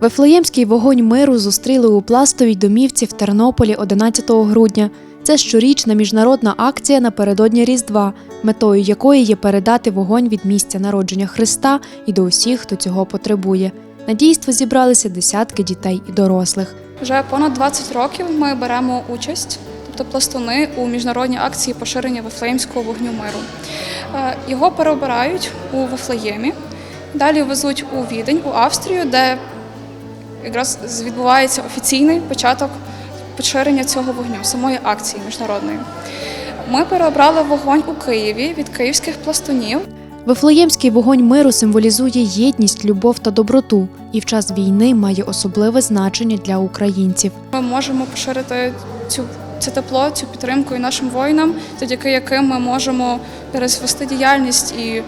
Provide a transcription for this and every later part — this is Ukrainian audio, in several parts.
Вифлеємський вогонь миру зустріли у пластовій домівці в Тернополі 11 грудня. Це щорічна міжнародна акція напередодні Різдва, метою якої є передати вогонь від місця народження Христа і до усіх, хто цього потребує. На дійство зібралися десятки дітей і дорослих. Вже понад 20 років ми беремо участь, тобто пластуни у міжнародній акції поширення Вифлеємського вогню миру. Е, Його переобирають у Вифлеємі, далі везуть у Відень, у Австрію, де якраз відбувається офіційний початок поширення цього вогню, самої акції міжнародної. Ми переобрали вогонь у Києві від київських пластунів. Вифлеємський вогонь миру символізує єдність, любов та доброту, і в час війни має особливе значення для українців. Ми можемо поширити цю це тепло, цю підтримку і нашим воїнам, завдяки яким ми можемо перезвести діяльність і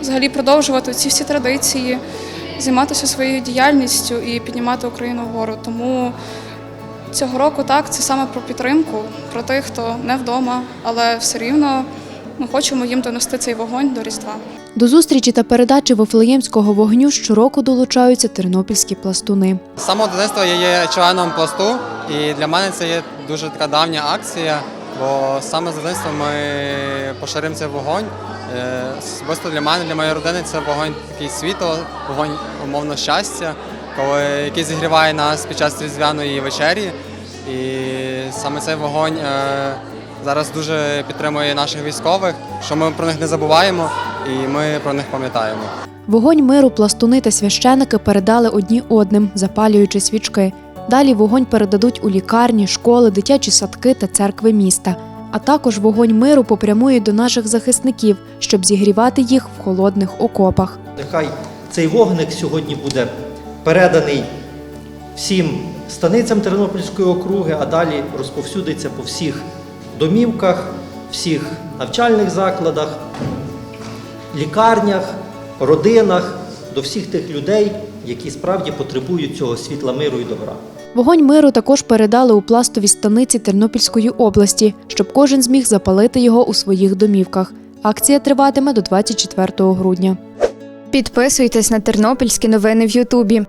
взагалі продовжувати ці всі традиції, займатися своєю діяльністю і піднімати Україну вгору. Тому цього року так, це саме про підтримку, про тих, хто не вдома, але все рівно ми хочемо їм донести цей вогонь до Різдва. До зустрічі та передачі Вифлеємського вогню щороку долучаються тернопільські пластуни. З самого дитинства я є членом пласту, і для мене це є дуже така давня акція, бо саме з дитинства ми поширимо цей вогонь. Е, Особисто для мене, для моєї родини, це вогонь такий світло, вогонь умовно щастя, коли який зігріває нас під час різдвяної вечері. І саме цей вогонь е, зараз дуже підтримує наших військових, що ми про них не забуваємо і ми про них пам'ятаємо. Вогонь миру пластуни та священики передали одні одним, запалюючи свічки. Далі вогонь передадуть у лікарні, школи, дитячі садки та церкви міста. А також вогонь миру попрямує до наших захисників, щоб зігрівати їх в холодних окопах. Нехай цей вогник сьогодні буде переданий всім станицям Тернопільської округи, а далі розповсюдиться по всіх домівках, всіх навчальних закладах, лікарнях, родинах, до всіх тих людей, які справді потребують цього світла миру і добра. Вогонь миру також передали у пластові станиці Тернопільської області, щоб кожен зміг запалити його у своїх домівках. Акція триватиме до 24 грудня. Підписуйтесь на тернопільські новини в Ютубі.